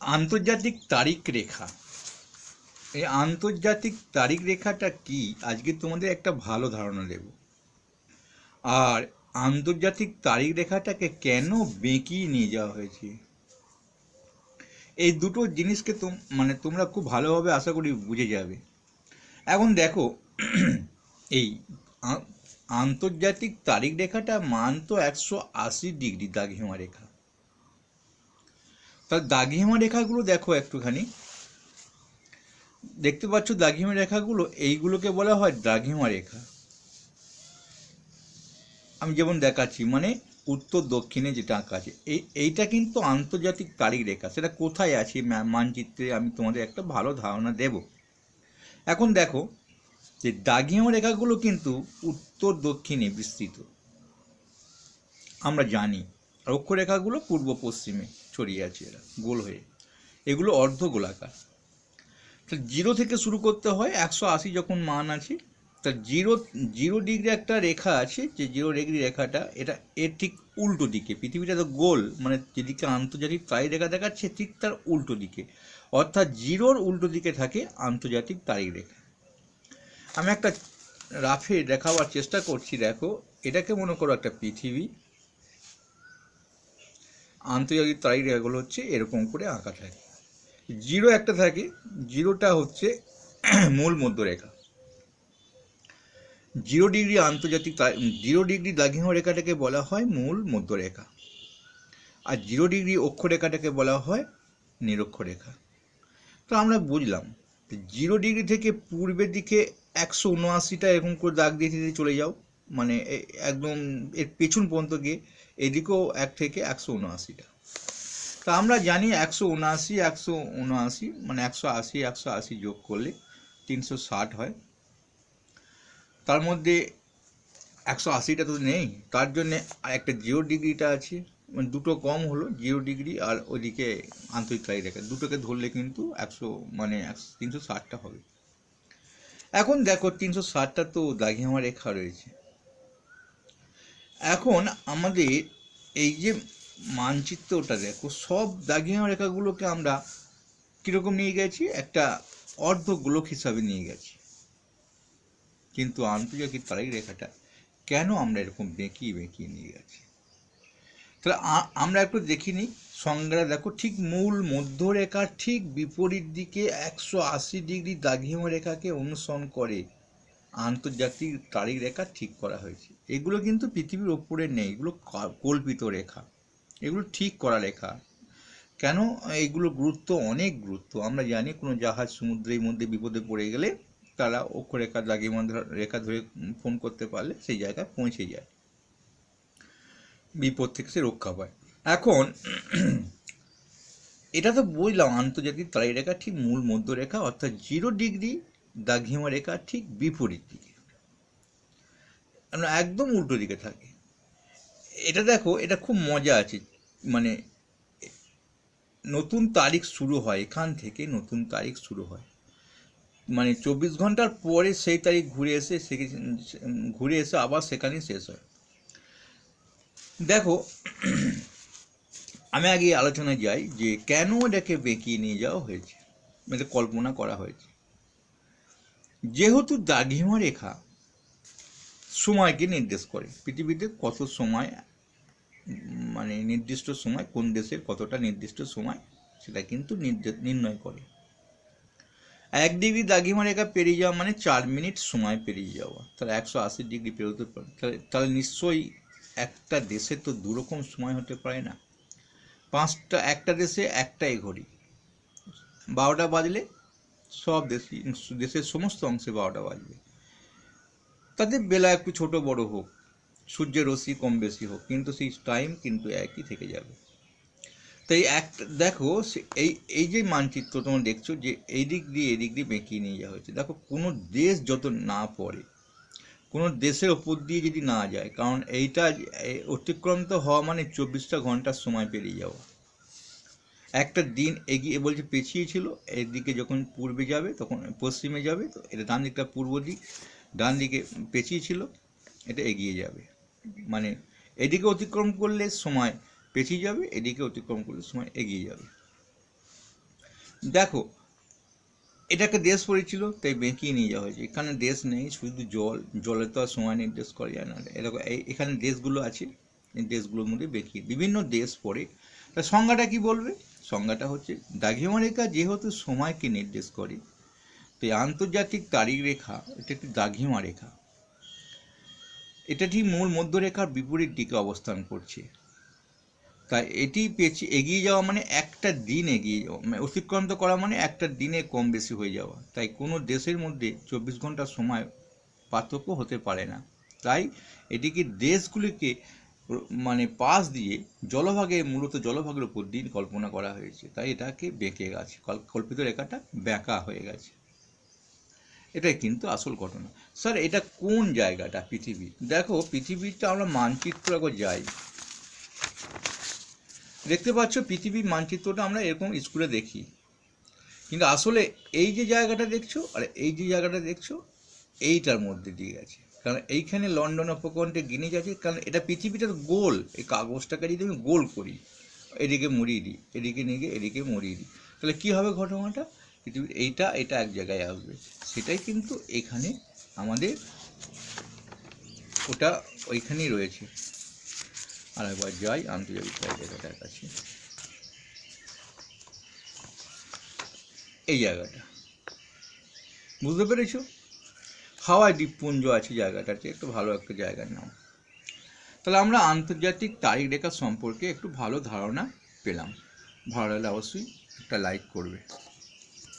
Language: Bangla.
আন্তর্জাতিক তারিখ রেখা। এই আন্তর্জাতিক তারিখ রেখাটা কি? আজকে তোমাদের একটা ভালো ধারণা দেব। আর আন্তর্জাতিক তারিখ রেখাটাকে কেন বেঁকিয়ে নিয়ে যাওয়া হয়েছে? এই দুটো জিনিসকে তোম মানে তোমরা খুব ভালোভাবে আশা করি বুঝে যাবে। এখন দেখো, এই আন্তর্জাতিক তারিখ রেখাটা মান তো একশো আশি ডিগ্রি দাগহিমা রেখা। তার দাগহিমা রেখাগুলো দেখো একটুখানি। দেখতে পাচ্ছ দাগহিমা রেখাগুলো, এইগুলোকে বলা হয় দাগহিমা রেখা। আমি যেমন দেখাচ্ছি মানে উত্তর দক্ষিণে যেটা আঁকা আছে, এই, এইটা কিন্তু আন্তর্জাতিক তারিখ রেখা, সেটা কোথায় আছে মানচিত্রে আমি তোমাদের একটা ভালো ধারণা দেব। এখন দেখো যে দাগিমা রেখাগুলো কিন্তু উত্তর দক্ষিণে বিস্তৃত। আমরা জানি অক্ষরেখাগুলো পূর্ব পশ্চিমে। ছড়িয়ে আছে এরা, গোল হয়ে। এগুলো অর্ধ গোলাকার। তো জিরো থেকে শুরু করতে হয়, একশো আশি যখন মান আছে, তা জিরো জিরো ডিগ্রি একটা রেখা আছে, যে জিরো ডিগ্রি রেখাটা, এটা এর ঠিক উল্টো দিকে, পৃথিবীটা তো গোল মানে যেদিকে আন্তর্জাতিক তারিখ রেখা দেখাচ্ছে, ঠিক তার উল্টো দিকে। অর্থাৎ জিরোর উল্টো দিকে থাকে আন্তর্জাতিক তারিখ রেখা। আমি একটা রাফে দেখাবার চেষ্টা করছি, দেখো, এটাকে মনে করো একটা পৃথিবী আন্তর্জাতিক তারিখ রেখাগুলো হচ্ছে এরকম করে আঁকা থাকে। জিরো একটা থাকে, জিরোটা হচ্ছে মূল মধ্যরেখা। জিরো ডিগ্রি আন্তর্জাতিক জিরো ডিগ্রি দাগিমা রেখাটাকে বলা হয় মূল মধ্যরেখা। আর জিরো ডিগ্রি অক্ষরেখাটাকে বলা হয় নিরক্ষরেখা। তো আমরা বুঝলাম জিরো ডিগ্রি থেকে পূর্বের দিকে একশো উনআশিটা এরকম করে দাগ দিয়ে দিয়ে চলে যাও। মানে একদম এর পেছন পর্যন্ত গিয়ে এদিকেও এক থেকে একশো উনআশিটা। তা আমরা জানি একশো উনআশি একশো উনআশি মানে একশো আশি একশো আশি যোগ করলে তিনশো ষাট হয়। তার মধ্যে একশো আশিটা তো নেই, তার জন্যে একটা জিরো ডিগ্রিটা আছে মানে দুটো কম হলো, জিরো ডিগ্রি আর ওদিকে আন্তরিক তারিখ রেখা, দুটোকে ধরলে কিন্তু একশো মানে একশো, তিনশো ষাটটা হবে। এখন দেখো, তিনশো ষাটটা তো দাগিমা রেখা রয়েছে। এখন আমাদের এই যে মানচিত্রটা দেখো, সব দাগিমা রেখাগুলোকে আমরা কীরকম নিয়ে গেছি? একটা অর্ধ গোলক হিসাবে নিয়ে গেছি। কিন্তু আন্তর্জাতিক তারাই রেখাটা কেন আমরা এরকম বেঁকিয়ে বেঁকিয়ে নিয়ে গেছি? তাহলে আমরা একটু দেখিনি সংজ্ঞা দেখো, ঠিক মূল মধ্যরেখার ঠিক বিপরীত দিকে একশো আশি ডিগ্রি দাগিমা রেখাকে অনুসরণ করে আন্তর্জাতিক তারিখ রেখা ঠিক করা হয়েছে। এগুলো কিন্তু পৃথিবীর ওপরে নেই, এগুলো কল্পিত রেখা। এগুলো ঠিক করা রেখা। কেন এগুলো গুরুত্ব? অনেক গুরুত্ব। আমরা জানি কোনো জাহাজ সমুদ্রের মধ্যে বিপদে পড়ে গেলে তারা অক্ষরেখা ধর- রেখা ধরে ফোন করতে পারলে সেই জায়গায় পৌঁছে যায়। বিপদ থেকে সে রক্ষা পায়। এখন এটা তো বুঝলাম, আন্তর্জাতিক তারিখ রেখা ঠিক মূল মধ্যরেখা, অর্থাৎ জিরো ডিগ্রি রেখা ঠিক বিপরীত দিকে। আমরা একদম উল্টো দিকে থাকে। এটা দেখো, এটা খুব মজা আছে। মানে নতুন তারিখ শুরু হয়, এখান থেকে নতুন তারিখ শুরু হয়। মানে চব্বিশ ঘণ্টার পরে সেই তারিখ ঘুরে এসে ঘুরে এসে আবার সেখানেই শেষ হয়। দেখো, আমি আগে আলোচনায় যাই যে কেন এটাকে বেঁকিয়ে নিয়ে যাওয়া হয়েছে এটা কল্পনা করা হয়েছে। যেহেতু দাগিমা রেখা সময়কে নির্দেশ করে, পৃথিবীতে কত সময় মানে নির্দিষ্ট সময়, কোন দেশের কতটা নির্দিষ্ট সময়, সেটা কিন্তু নির্ণয় করে। এক ডিগ্রি দাগিমা রেখা পেরিয়ে যাওয়া মানে চার মিনিট সময় পেরিয়ে যাওয়া, তাহলে একশো আশি ডিগ্রি পেরোতে পারে। তাহলে তাহলে নিশ্চয়ই একটা দেশে তো দুরকম সময় হতে পারে না। পাঁচটা, একটা দেশে একটাই ঘড়ি। বারোটা বাজলে সব দেশে, দেশের সমস্ত অংশে বারোটা বাজবে। তাদের বেলা একটু ছোট বড় হোক, সূর্যের রশ্মি কম বেশি হোক, কিন্তু সেই টাইম কিন্তু একই থেকে যাবে। তাই এক দেখো এই এই যে মানচিত্র তোমরা দেখছ যে এই দিক দিয়ে এই দিক দিয়ে বেঁকিয়ে নিয়ে যাওয়া হয়েছে। দেখো, কোনো দেশ যত না পড়ে, কোনো দেশের ওপর দিয়ে যদি না যায়, কারণ এইটা অতিক্রান্ত হওয়া মানে চব্বিশটা ঘণ্টার সময় পেরিয়ে যাওয়া। একটা দিন এগিয়ে বলছে পেছিয়ে ছিল, এদিকে যখন পূর্বে যাবে তখন পশ্চিমে যাবে, তো এটা ডান দিকটা পূর্ব দিক, ডান দিকে পেছিয়ে ছিল, এটা এগিয়ে যাবে। মানে এদিকে অতিক্রম করলে সময় পেছিয়ে যাবে, এদিকে অতিক্রম করলে সময় এগিয়ে যাবে। দেখো এটাকে দেশ পড়েছিল, তাই বেঁকিয়ে নিয়ে যাওয়া হয়েছে। এখানে দেশ নেই, শুধু জল জলে তো আর সময় নির্দেশ করা যায় না। এরকম এখানে দেশগুলো আছে, এই দেশগুলোর মধ্যে বেঁকিয়ে, বিভিন্ন দেশ পড়ে। তা সংজ্ঞাটা কি বলবে? সংজ্ঞাটা হচ্ছে দাঘিমা রেখা যেহেতু সময়কে নির্দেশ করে, তাই আন্তর্জাতিক তারিখ রেখা এটা একটি দাঘিমা রেখা এটা ঠিক মূল মধ্যরেখার বিপরীত দিকে অবস্থান করছে। তাই এটি পেছিয়ে এগিয়ে যাওয়া মানে একটা দিন এগিয়ে যাওয়া মানে অতিক্রান্ত করা মানে একটা দিনে কম বেশি হয়ে যাওয়া। তাই কোনো দেশের মধ্যে চব্বিশ ঘণ্টা সময় পার্থক্য হতে পারে না। তাই এটিকে দেশগুলিকে মানে পাশ দিয়ে জলভাগে মূলত জলভাগের উপর দিন কল্পনা করা হয়েছে। তাই এটাকে বেঁকে গেছে। কল- কল্পিত রেখাটা বেঁকা হয়ে গেছে। এটাই কিন্তু আসল ঘটনা। স্যার, এটা কোন জায়গাটা? পৃথিবী। দেখো, পৃথিবীটা আমরা মানচিত্র একবার যাই। দেখতে পাচ্ছ, পৃথিবীর মানচিত্রটা আমরা এরকম স্কুলে দেখি। কিন্তু আসলে এই যে জায়গাটা দেখছ, আর এই যে জায়গাটা দেখছ, এইটার মধ্যে দিয়ে গেছে। কারণ এইখানে লন্ডন উপকণ্ঠে গিনিজ আছে, কারণ এটা পৃথিবীটার গোল। এই কাগজটাকে যদি আমি গোল করি, এদিকে মুড়িয়ে দিই, এদিকে নিয়ে গিয়ে এদিকে মুড়িয়ে দিই, তাহলে কী হবে ঘটনাটা? পৃথিবীর এইটা, এটা এক জায়গায় আসবে। সেটাই কিন্তু এখানে আমাদের ওটা ওইখানেই রয়েছে। আর একবার যাই, আন্তর্জাতিক জায়গাটার কাছে। এই জায়গাটা। বুঝতে পেরেছ? হাওয়াই দ্বীপপুঞ্জ আছে জায়গাটাতে একটু ভালো একটা জায়গার নাম। তাহলে আমরা আন্তর্জাতিক তারিখ রেখা সম্পর্কে একটু ভালো ধারণা পেলাম। ভালো লাগলে অবশ্যই একটা লাইক করবে।